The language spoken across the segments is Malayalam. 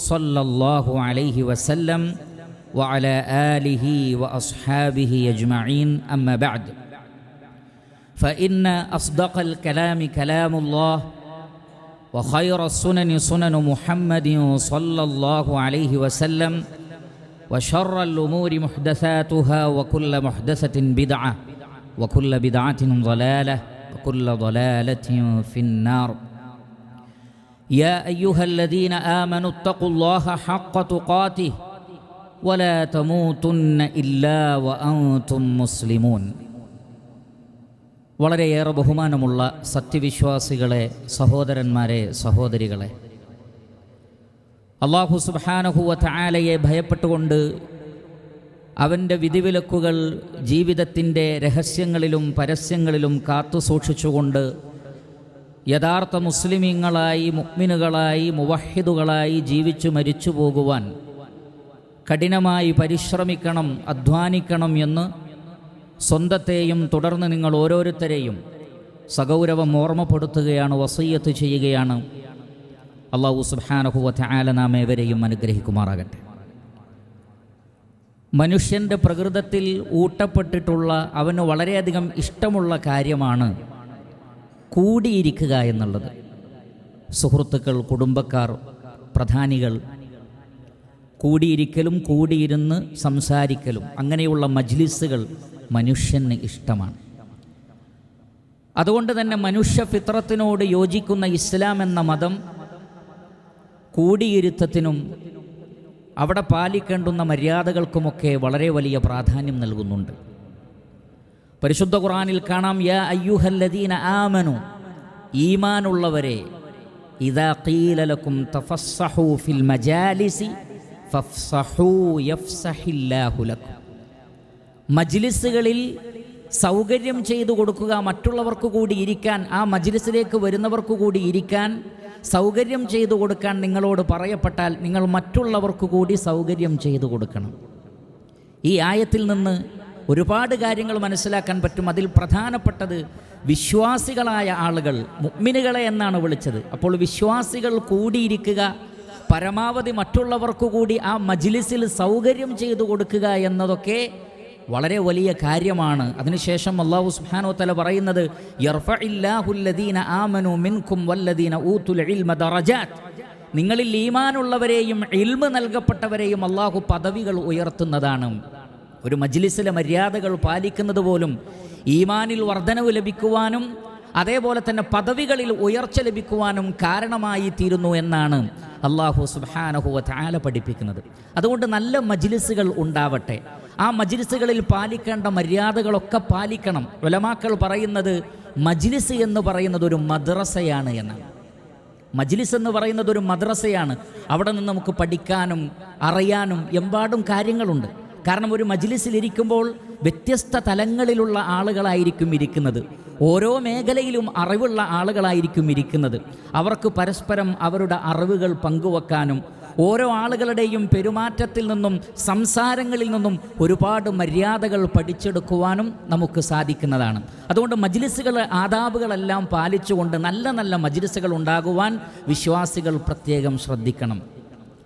صلى الله عليه وسلم وعلى آله وأصحابه أجمعين. أما بعد فإن أصدق الكلام كلام الله وخير السنن سنن محمد صلى الله عليه وسلم وشر الأمور محدثاتها وكل محدثة بدعة وكل بدعة ضلالة وكل ضلالة في النار. يا أيها الذين آمنوا اتقوا الله حق تقاته ولا تموتن إلا وأنتم مسلمون വളരെയേറെ ബഹുമാനമുള്ള സത്യവിശ്വാസികളെ സഹോദരന്മാരെ സഹോദരികളെ അള്ളാഹു സുബാനഹുവ ആലയെ ഭയപ്പെട്ടുകൊണ്ട് അവൻ്റെ വിധിവിലക്കുകൾ ജീവിതത്തിൻ്റെ രഹസ്യങ്ങളിലും പരസ്യങ്ങളിലും കാത്തു സൂക്ഷിച്ചുകൊണ്ട് യഥാർത്ഥ മുസ്ലിമീങ്ങളായി മുക്മിനുകളായി മുവഹിദുകളായി ജീവിച്ചു മരിച്ചു പോകുവാൻ കഠിനമായി പരിശ്രമിക്കണം അധ്വാനിക്കണം എന്ന് സ്വന്തത്തെയും തുടർന്ന് നിങ്ങൾ ഓരോരുത്തരെയും സഗൗരവം ഓർമ്മപ്പെടുത്തുകയാണ് വസയ്യത്ത് ചെയ്യുകയാണ്. അള്ളാഹു സുബാനഹുവത്തെ ആല നാം ഏവരെയും അനുഗ്രഹിക്കുമാറാകട്ടെ. മനുഷ്യന്റെ പ്രകൃതത്തിൽ ഊട്ടപ്പെട്ടിട്ടുള്ള അവന് വളരെയധികം ഇഷ്ടമുള്ള കാര്യമാണ് കൂടിയിരിക്കുക എന്നുള്ളത്. സുഹൃത്തുക്കൾ കുടുംബക്കാർ പ്രധാനികൾ കൂടിയിരിക്കലും കൂടിയിരുന്ന് സംസാരിക്കലും അങ്ങനെയുള്ള മജ്ലിസുകൾ മനുഷ്യന് ഇഷ്ടമാണ്. അതുകൊണ്ട് തന്നെ മനുഷ്യ ഫിത്രത്തിനോട് യോജിക്കുന്ന ഇസ്ലാം എന്ന മതം കൂടിയിരുത്തത്തിനും അവിടെ പാലിക്കേണ്ടുന്ന മര്യാദകൾക്കുമൊക്കെ വളരെ വലിയ പ്രാധാന്യം നൽകുന്നുണ്ട്. പരിശുദ്ധ ഖുറാനിൽ കാണാം യാ അയ്യുഹല്ലദീന ആമനു ഈമാനുള്ളവരെ ഇതാ ഖീലലക്കും തഫസ്സഹു ഫിൽ മജാലിസി ഫഫ്സഹു യഫ്സഹില്ലാഹു ലക്കും മജ്ലിസുകളിൽ സൗകര്യം ചെയ്തു കൊടുക്കുക മറ്റുള്ളവർക്ക് കൂടി ഇരിക്കാൻ ആ മജ്ലിസിലേക്ക് വരുന്നവർക്ക് കൂടി ഇരിക്കാൻ സൗകര്യം ചെയ്തു കൊടുക്കാൻ നിങ്ങളോട് പറയപ്പെട്ടാൽ നിങ്ങൾ മറ്റുള്ളവർക്ക് കൂടി സൗകര്യം ചെയ്തു കൊടുക്കണം. ഈ ആയത്തിൽ നിന്ന് ഒരുപാട് കാര്യങ്ങൾ മനസ്സിലാക്കാൻ പറ്റും. അതിൽ പ്രധാനപ്പെട്ടത് വിശ്വാസികളായ ആളുകൾ മുഗ്മിനുകളെ എന്നാണ് വിളിച്ചത്. അപ്പോൾ വിശ്വാസികൾ കൂടിയിരിക്കുക പരമാവധി മറ്റുള്ളവർക്ക് കൂടി ആ മജ്ലിസിൽ സൗകര്യം ചെയ്തു കൊടുക്കുക എന്നതൊക്കെ വളരെ വലിയ കാര്യമാണ്. അതിനുശേഷം അള്ളാഹു സുഹാനോ തല പറയുന്നത് നിങ്ങളിൽ ഈമാനുള്ളവരെയും ഇൽമ് നൽകപ്പെട്ടവരെയും അള്ളാഹു പദവികൾ ഉയർത്തുന്നതാണ്. ഒരു മജ്ലിസിലെ മര്യാദകൾ പാലിക്കുന്നത് പോലും ഈമാനിൽ വർധനവ് ലഭിക്കുവാനും അതേപോലെ തന്നെ പദവികളിൽ ഉയർച്ച ലഭിക്കുവാനും കാരണമായി തീരുന്നു എന്നാണ് അള്ളാഹു സുബാനഹുവ താല പഠിപ്പിക്കുന്നത്. അതുകൊണ്ട് നല്ല മജ്ലിസുകൾ ഉണ്ടാവട്ടെ. ആ മജ്ലിസുകളിൽ പാലിക്കേണ്ട മര്യാദകളൊക്കെ പാലിക്കണം. ഉലമാക്കൾ പറയുന്നത് മജ്ലിസ് എന്ന് പറയുന്നത് ഒരു മദ്രസയാണ് എന്നാണ്. മജ്ലിസ് എന്ന് പറയുന്നത് ഒരു മദ്രസയാണ്. അവിടെ നിന്ന് നമുക്ക് പഠിക്കാനും അറിയാനും എമ്പാടും കാര്യങ്ങളുണ്ട്. കാരണം ഒരു മജ്ലിസിലിരിക്കുമ്പോൾ വ്യത്യസ്ത തലങ്ങളിലുള്ള ആളുകളായിരിക്കും ഇരിക്കുന്നത്. ഓരോ മേഖലയിലും അറിവുള്ള ആളുകളായിരിക്കും ഇരിക്കുന്നത്. അവർക്ക് പരസ്പരം അവരുടെ അറിവുകൾ പങ്കുവെക്കാനും ഓരോ ആളുകളുടെയും പെരുമാറ്റത്തിൽ നിന്നും സംസാരങ്ങളിൽ നിന്നും ഒരുപാട് മര്യാദകൾ പഠിച്ചെടുക്കുവാനും നമുക്ക് സാധിക്കുന്നതാണ്. അതുകൊണ്ട് മജ്ലിസുകൾ ആദാബുകളെല്ലാം പാലിച്ചുകൊണ്ട് നല്ല നല്ല മജ്ലിസുകൾ ഉണ്ടാകുവാൻ വിശ്വാസികൾ പ്രത്യേകം ശ്രദ്ധിക്കണം.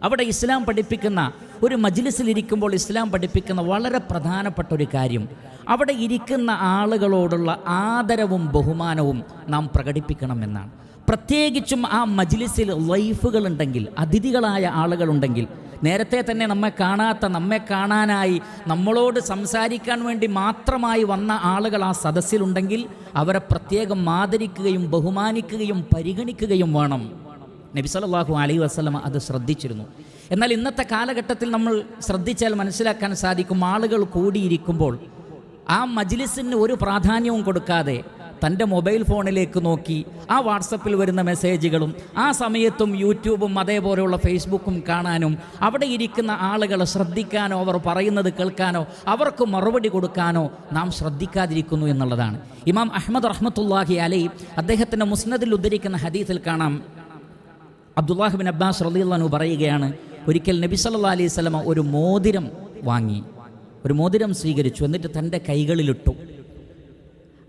അവിടെ ഇസ്ലാം പഠിപ്പിക്കുന്ന ഒരു മജ്ലിസിലിരിക്കുമ്പോൾ ഇസ്ലാം പഠിപ്പിക്കുന്ന വളരെ പ്രധാനപ്പെട്ട ഒരു കാര്യം. അവിടെ ഇരിക്കുന്ന ആളുകളോടുള്ള ആദരവും ബഹുമാനവും നാം പ്രകടിപ്പിക്കണമെന്നാണ് പ്രത്യേകിച്ചും ആ മജ്ലിസിൽ ലൈഫുകളുണ്ടെങ്കിൽ അതിഥികളായ ആളുകളുണ്ടെങ്കിൽ നേരത്തെ തന്നെ നമ്മെ കാണാത്ത നമ്മെ കാണാനായി നമ്മളോട് സംസാരിക്കാൻ വേണ്ടി മാത്രമായി വന്ന ആളുകൾ ആ സദസ്സിലുണ്ടെങ്കിൽ അവരെ പ്രത്യേകം ആദരിക്കുകയും ബഹുമാനിക്കുകയും പരിഗണിക്കുകയും വേണം. നബി സല്ലല്ലാഹു അലൈഹി വസല്ലമ അത് ശ്രദ്ധിച്ചിരുന്നു. എന്നാൽ ഇന്നത്തെ കാലഘട്ടത്തിൽ നമ്മൾ ശ്രദ്ധിച്ചാൽ മനസ്സിലാക്കാൻ സാധിക്കും ആളുകൾ കൂടിയിരിക്കുമ്പോൾ ആ മജ്ലിസിന് ഒരു പ്രാധാന്യവും കൊടുക്കാതെ തന്റെ മൊബൈൽ ഫോണിലേക്ക് നോക്കി ആ വാട്സപ്പിൽ വരുന്ന മെസ്സേജുകളും ആ സമയത്തും യൂട്യൂബും അതേപോലെയുള്ള ഫേസ്ബുക്കും കാണാനും അവിടെ ഇരിക്കുന്ന ആളുകളെ ശ്രദ്ധിക്കാനോ അവർ പറയുന്നത് കേൾക്കാനോ അവർക്ക് മറുപടി കൊടുക്കാനോ നാം ശ്രദ്ധിക്കാതിരിക്കുന്നു എന്നുള്ളതാണ്. ഇമാം അഹമ്മദ് റഹ്മത്തുല്ലാഹി അലൈ അദ്ദേഹത്തിന്റെ മുസ്നദിൽ ഉദ്ധരിക്കുന്ന ഹദീസിൽ കാണാം. അബ്ദുല്ലാഹിബിൻ അബ്ബാസ് റലിയുള്ളു പറയുകയാണ് ഒരിക്കൽ നബി സല്ലാ അലൈഹി സ്വലമ ഒരു മോതിരം വാങ്ങി. ഒരു മോതിരം സ്വീകരിച്ചു. എന്നിട്ട് തന്റെ കൈകളിലിട്ടു.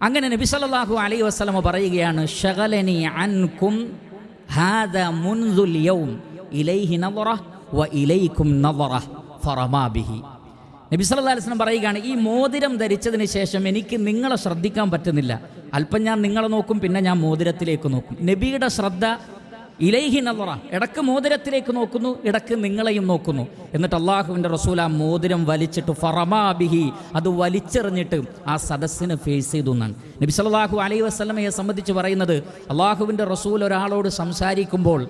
അങ്ങനെ നബി സല്ലാഹു അലൈഹി വസ്ലമ പറയുകയാണ് ഷഗലനി അൻകും മുൻദുൽ യൗം ഇലൈഹി നബി സല്ലാ അലൈഹി വസല്ലം പറയുകയാണ് ഈ മോതിരം ധരിച്ചതിന് ശേഷം എനിക്ക് നിങ്ങളെ ശ്രദ്ധിക്കാൻ പറ്റുന്നില്ല. അല്പം ഞാൻ നിങ്ങളെ നോക്കും പിന്നെ ഞാൻ മോതിരത്തിലേക്ക് നോക്കും. നബിയുടെ ശ്രദ്ധ ഇലൈഹി നവറ ഇടയ്ക്ക് മോതിരത്തിലേക്ക് നോക്കുന്നു ഇടയ്ക്ക് നിങ്ങളെയും നോക്കുന്നു. എന്നിട്ട് അള്ളാഹുവിന്റെ റസൂൽ ആ മോതിരം വലിച്ചിട്ട് ഫറമാബിഹി അത് വലിച്ചെറിഞ്ഞിട്ട് ആ സദസ്സിന് ഫേസ് ചെയ്തു എന്നാണ്. നബി സല്ലല്ലാഹു അലൈഹി വസല്ലമയെ സംബന്ധിച്ച് പറയുന്നത് അള്ളാഹുവിന്റെ റസൂൽ ഒരാളോട് സംസാരിക്കുമ്പോൾ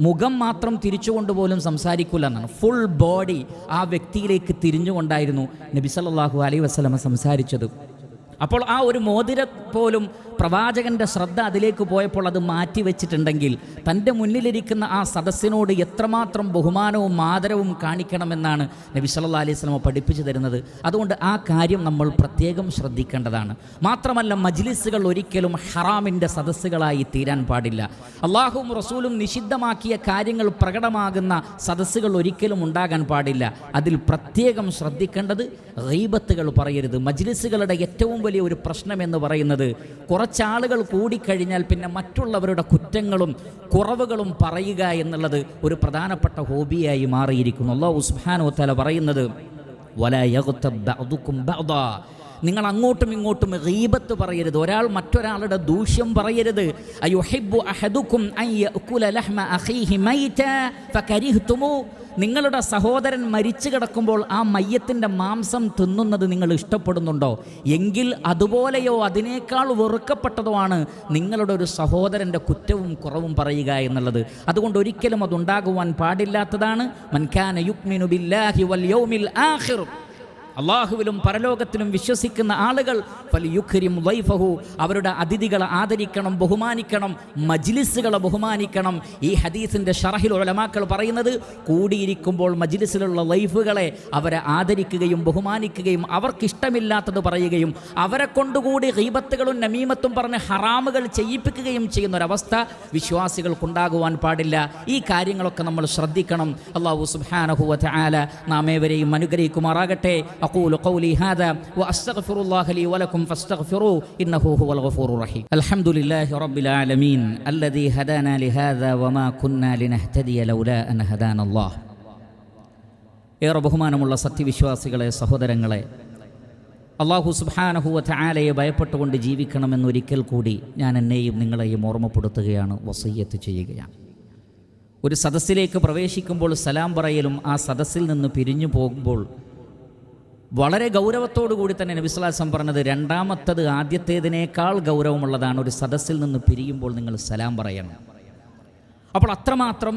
മുഖം മാത്രം തിരിച്ചുകൊണ്ട് പോലും സംസാരിക്കില്ല എന്നാണ്. ഫുൾ ബോഡി ആ വ്യക്തിയിലേക്ക് തിരിഞ്ഞുകൊണ്ടായിരുന്നു നബി സല്ലല്ലാഹു അലൈഹി വസ്ലമ സംസാരിച്ചത്. അപ്പോൾ ആ ഒരു മോതിര പോലും പ്രവാചകന്റെ ശ്രദ്ധ അതിലേക്ക് പോയപ്പോൾ അത് മാറ്റി വെച്ചിട്ടുണ്ടെങ്കിൽ തന്റെ മുന്നിലിരിക്കുന്ന ആ സദസ്സിനോട് എത്രമാത്രം ബഹുമാനവും ആദരവും കാണിക്കണമെന്നാണ് നബി സല്ലാ അലൈഹി സ്വലമ പഠിപ്പിച്ചു തരുന്നത്. അതുകൊണ്ട് ആ കാര്യം നമ്മൾ പ്രത്യേകം ശ്രദ്ധിക്കേണ്ടതാണ്. മാത്രമല്ല മജ്ലിസുകൾ ഒരിക്കലും ഹറാമിന്റെ സദസ്സുകളായി തീരാൻ പാടില്ല. അള്ളാഹുവും റസൂലും നിഷിദ്ധമാക്കിയ കാര്യങ്ങൾ പ്രകടമാകുന്ന സദസ്സുകൾ ഒരിക്കലും ഉണ്ടാകാൻ പാടില്ല. അതിൽ പ്രത്യേകം ശ്രദ്ധിക്കേണ്ടത് റീബത്തുകൾ പറയരുത്. മജ്ലിസുകളുടെ ഏറ്റവും വലിയ ഒരു പ്രശ്നം എന്ന് പറയുന്നത് കുറച്ചാളുകൾ കൂടിക്കഴിഞ്ഞാൽ പിന്നെ മറ്റുള്ളവരുടെ കുറ്റങ്ങളും കുറവുകളും പറയുക എന്നുള്ളത് ഒരു പ്രധാനപ്പെട്ട ഹോബിയായി മാറിയിരിക്കുന്നു. അള്ളാഹു സുബ്ഹാനഹു തല പറയുന്നത് നിങ്ങൾ അങ്ങോട്ടും ഇങ്ങോട്ടും റീബത്ത് പറയരുത്. ഒരാൾ മറ്റൊരാളുടെ ദൂഷ്യം പറയരുത്. നിങ്ങളുടെ സഹോദരൻ മരിച്ചു കിടക്കുമ്പോൾ ആ മയ്യത്തിന്റെ മാംസം തിന്നുന്നത് നിങ്ങൾ ഇഷ്ടപ്പെടുന്നുണ്ടോ? എങ്കിൽ അതുപോലെയോ അതിനേക്കാൾ വെറുക്കപ്പെട്ടതോ ആണ് നിങ്ങളുടെ ഒരു സഹോദരന്റെ കുറ്റവും കുറവും പറയുക എന്നുള്ളത്. അതുകൊണ്ട് ഒരിക്കലും അതുണ്ടാകുവാൻ പാടില്ലാത്തതാണ്. മൻഖാന യുക്മിനു ബില്ലാഹി വൽ യൗമിൽ ആഖിർ. അള്ളാഹുവിലും പരലോകത്തിലും വിശ്വസിക്കുന്ന ആളുകൾ ഫലിയുഖരിം അവരുടെ അതിഥികളെ ആദരിക്കണം ബഹുമാനിക്കണം മജ്ലിസുകളെ ബഹുമാനിക്കണം. ഈ ഹദീസിന്റെ ഷറഹിൽ ഒലമാക്കൾ പറയുന്നത് കൂടിയിരിക്കുമ്പോൾ മജ്ലിസിലുള്ള ലൈഫുകളെ അവരെ ആദരിക്കുകയും ബഹുമാനിക്കുകയും അവർക്കിഷ്ടമില്ലാത്തത് പറയുകയും അവരെ കൊണ്ടുകൂടി ഹീബത്തുകളും നമീമത്തും പറഞ്ഞ് ഹറാമുകൾ ചെയ്യിപ്പിക്കുകയും ചെയ്യുന്ന ഒരവസ്ഥ വിശ്വാസികൾക്കുണ്ടാകുവാൻ പാടില്ല. ഈ കാര്യങ്ങളൊക്കെ നമ്മൾ ശ്രദ്ധിക്കണം. അള്ളാഹു സുബ്ഹാനഹു നാമേവരെയും അനുഗ്രഹിക്കുമാറാകട്ടെ. أقول قولي هذا وأستغفر الله لي ولكم فاستغفروه إنه هو الغفور الرحيم الحمد لله رب العالمين الذي هدانا لهذا وما كنا لنهتدي لولا أن هدانا الله ഏറെ ബഹുമാനമുള്ള സത്യവിശ്വാസികളെ സഹോദരങ്ങളെ അള്ളാഹു സുബാനഹുവ ചായാലയെ ഭയപ്പെട്ടുകൊണ്ട് ജീവിക്കണമെന്നൊരിക്കൽ കൂടി ഞാൻ എന്നെയും നിങ്ങളെയും ഓർമ്മപ്പെടുത്തുകയാണ് വസയ്യത്ത് ചെയ്യുകയാണ് ഒരു സദസ്സിലേക്ക് പ്രവേശിക്കുമ്പോൾ സലാം പറയലും ആ സദസ്സിൽ നിന്ന് പിരിഞ്ഞു പോകുമ്പോൾ വളരെ കൂടി തന്നെ നബിസ്ലാസം പറഞ്ഞത് രണ്ടാമത്തത് ആദ്യത്തേതിനേക്കാൾ ഗൗരവമുള്ളതാണ് ഒരു സദസ്സിൽ നിന്ന് പിരിയുമ്പോൾ നിങ്ങൾ സലാം പറയണം. അപ്പോൾ അത്രമാത്രം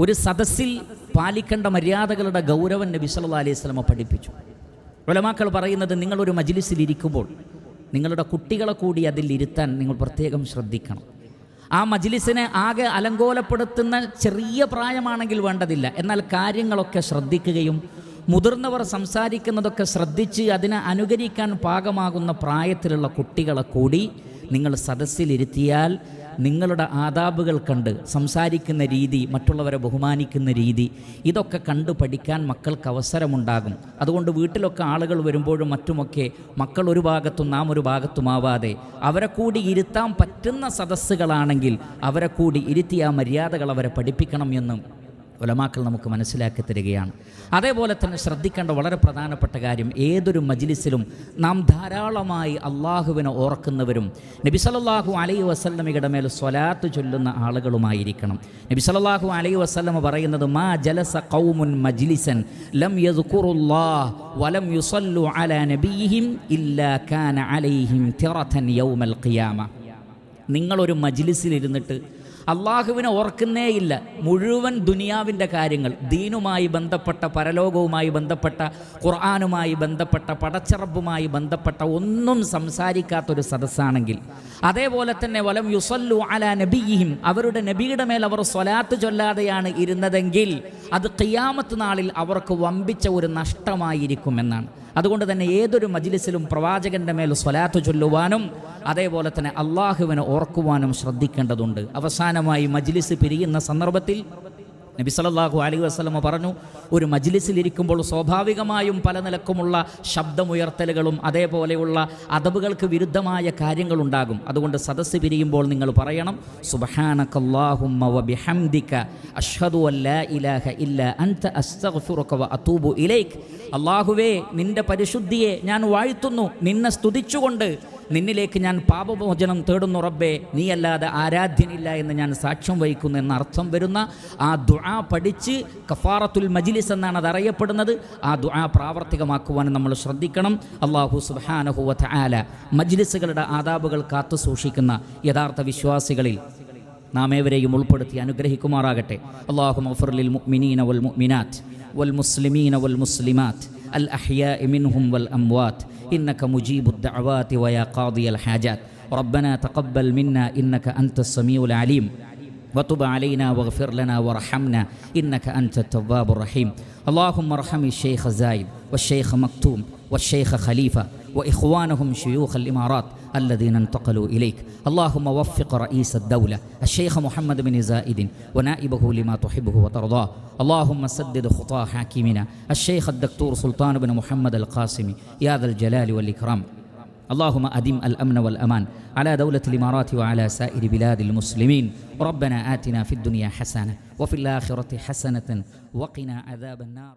ഒരു സദസ്സിൽ പാലിക്കേണ്ട മര്യാദകളുടെ ഗൗരവം നബി സല്ലാ അലൈഹി സ്വലമ പഠിപ്പിച്ചു. ഒലമാക്കൾ പറയുന്നത് നിങ്ങളൊരു മജിലിസിൽ ഇരിക്കുമ്പോൾ നിങ്ങളുടെ കുട്ടികളെ കൂടി അതിൽ ഇരുത്താൻ നിങ്ങൾ പ്രത്യേകം ശ്രദ്ധിക്കണം. ആ മജിലിസിനെ ആകെ അലങ്കോലപ്പെടുത്തുന്ന ചെറിയ പ്രായമാണെങ്കിൽ വേണ്ടതില്ല. എന്നാൽ കാര്യങ്ങളൊക്കെ ശ്രദ്ധിക്കുകയും മുതിർന്നവർ സംസാരിക്കുന്നതൊക്കെ ശ്രദ്ധിച്ച് അതിനെ അനുകരിക്കാൻ പാകമാകുന്ന പ്രായത്തിലുള്ള കുട്ടികളെ കൂടി നിങ്ങൾ സദസ്സിലിരുത്തിയാൽ നിങ്ങളുടെ ആദാബുകൾ കണ്ട് സംസാരിക്കുന്ന രീതി മറ്റുള്ളവരെ ബഹുമാനിക്കുന്ന രീതി ഇതൊക്കെ കണ്ടു പഠിക്കാൻ മക്കൾക്ക് അവസരമുണ്ടാകും. അതുകൊണ്ട് വീട്ടിലൊക്കെ ആളുകൾ വരുമ്പോഴും മറ്റുമൊക്കെ മക്കൾ ഒരു ഭാഗത്തും നാം ഒരു ഭാഗത്തുമാവാതെ അവരെ കൂടി ഇരുത്താൻ പറ്റുന്ന സദസ്സുകളാണെങ്കിൽ അവരെ കൂടി ഇരുത്തി ആ മര്യാദകൾ അവരെ പഠിപ്പിക്കണം എന്നും ഉലമാക്കൾ നമുക്ക് മനസ്സിലാക്കി തരികയാണ്. അതേപോലെ തന്നെ ശ്രദ്ധിക്കേണ്ട വളരെ പ്രധാനപ്പെട്ട കാര്യം ഏതൊരു മജിലിസിലും നാം ധാരാളമായി അള്ളാഹുവിനെ ഓർക്കുന്നവരും നബി അലൈ വസല്ലമയുടെ മേൽ സ്വലാത്ത് ചൊല്ലുന്ന ആളുകളുമായിരിക്കണം. നബി അലൈ വസല്ലമ പറയുന്നത് മാ ജലസ കൗമുൻ മജിലിസൻ ലം യസ്കുറുല്ലാഹ് വലം യുസല്ലു അലാ നബീഹിം ഇല്ലാ കാന അലൈഹിം തിറതൻ യൗമൽ ഖിയാമ. നിങ്ങളൊരു മജ്ലിസിലിരുന്നിട്ട് അള്ളാഹുവിനെ ഓർക്കുന്നേയില്ല. മുഴുവൻ ദുനിയാവിന്റെ കാര്യങ്ങൾ ദീനുമായി ബന്ധപ്പെട്ട പരലോകവുമായി ബന്ധപ്പെട്ട ഖുർആാനുമായി ബന്ധപ്പെട്ട പടച്ചിറപ്പുമായി ബന്ധപ്പെട്ട ഒന്നും സംസാരിക്കാത്തൊരു സദസ്സാണെങ്കിൽ. അതേപോലെ തന്നെ വലം യുസല്ലു അല നബിയും അവരുടെ നബിയുടെ മേൽ അവർ സ്വലാത്ത് ചൊല്ലാതെയാണ് ഇരുന്നതെങ്കിൽ അത് ഖിയാമത്ത് നാളിൽ അവർക്ക് വമ്പിച്ച ഒരു നഷ്ടമായിരിക്കുമെന്നാണ്. അതുകൊണ്ട് തന്നെ ഏതൊരു മജിലിസിലും പ്രവാചകന്റെ മേൽ സ്വലാത്ത് ചൊല്ലുവാനും അതേപോലെ തന്നെ അള്ളാഹുവിനെ ഓർക്കുവാനും ശ്രദ്ധിക്കേണ്ടതുണ്ട്. അവസാനമായി മജിലിസ് പിരിയുന്ന സന്ദർഭത്തിൽ നബി സല്ലല്ലാഹു അലൈഹി വസ്ലമ പറഞ്ഞു ഒരു മജ്ലിസിലിരിക്കുമ്പോൾ സ്വാഭാവികമായും പല നിലക്കുമുള്ള ശബ്ദമുയർത്തലുകളും അതേപോലെയുള്ള അതബുകൾക്ക് വിരുദ്ധമായ കാര്യങ്ങളുണ്ടാകും. അതുകൊണ്ട് സദസ്സ് പിരിയുമ്പോൾ നിങ്ങൾ പറയണം സുബ്ഹാനകല്ലാഹുമ്മ വബിഹംദിക അഷ്ഹദു ഇല്ല അൻത അസ്തഗ്ഫിറുക വ അതൂബു ഇലൈക്. അള്ളാഹുവേ നിന്റെ പരിശുദ്ധിയെ ഞാൻ വാഴ്ത്തുന്നു നിന്നെ സ്തുതിച്ചുകൊണ്ട് നിന്നിലേക്ക് ഞാൻ പാപമോചനം തേടുന്നു റബ്ബേ നീയല്ലാതെ ആരാധ്യനില്ല എന്ന് ഞാൻ സാക്ഷ്യം വഹിക്കുന്നു എന്ന അർത്ഥം വരുന്ന ആ ദുആ പഠിച്ച് കഫാറത്തുൽ മജിലിസ് എന്നാണ് അത് അറിയപ്പെടുന്നത്. ആ ദുആ പ്രാവർത്തികമാക്കുവാൻ നമ്മൾ ശ്രദ്ധിക്കണം. അള്ളാഹു സുബാനഹുവ ആല മജ്ലിസുകളുടെ ആദാബുകൾ കാത്തു സൂക്ഷിക്കുന്ന യഥാർത്ഥ വിശ്വാസികളിൽ നാം ഏവരെയും ഉൾപ്പെടുത്തി അനുഗ്രഹിക്കുമാറാകട്ടെ. അള്ളാഹു മഫർലിൽ മുഅ്മിനീന വൽ മുഅ്മിനാത്ത് വൽ മുസ്ലിമീന വൽ മുസ്ലിമാത്ത് الأحياء منهم والأموات. إنك مجيب الدعوات ويا قاضي الحاجات. ربنا تقبل منا إنك أنت السميع العليم. وتب علينا واغفر لنا وارحمنا. إنك أنت التواب الرحيم. اللهم ارحم الشيخ زايد والشيخ مكتوم والشيخ خليفة وإخوانهم شيوخ الإمارات الذين انتقلوا إليك. اللهم وفق رئيس الدولة الشيخ محمد بن زائد ونائبه لما تحبه وترضاه. اللهم سدد خطى حاكمنا الشيخ الدكتور سلطان بن محمد القاسمي يا ذا الجلال والإكرام. اللهم أدم الأمن والأمان على دولة الإمارات وعلى سائر بلاد المسلمين. ربنا آتنا في الدنيا حسنة وفي الآخرة حسنة وقنا عذاب النار.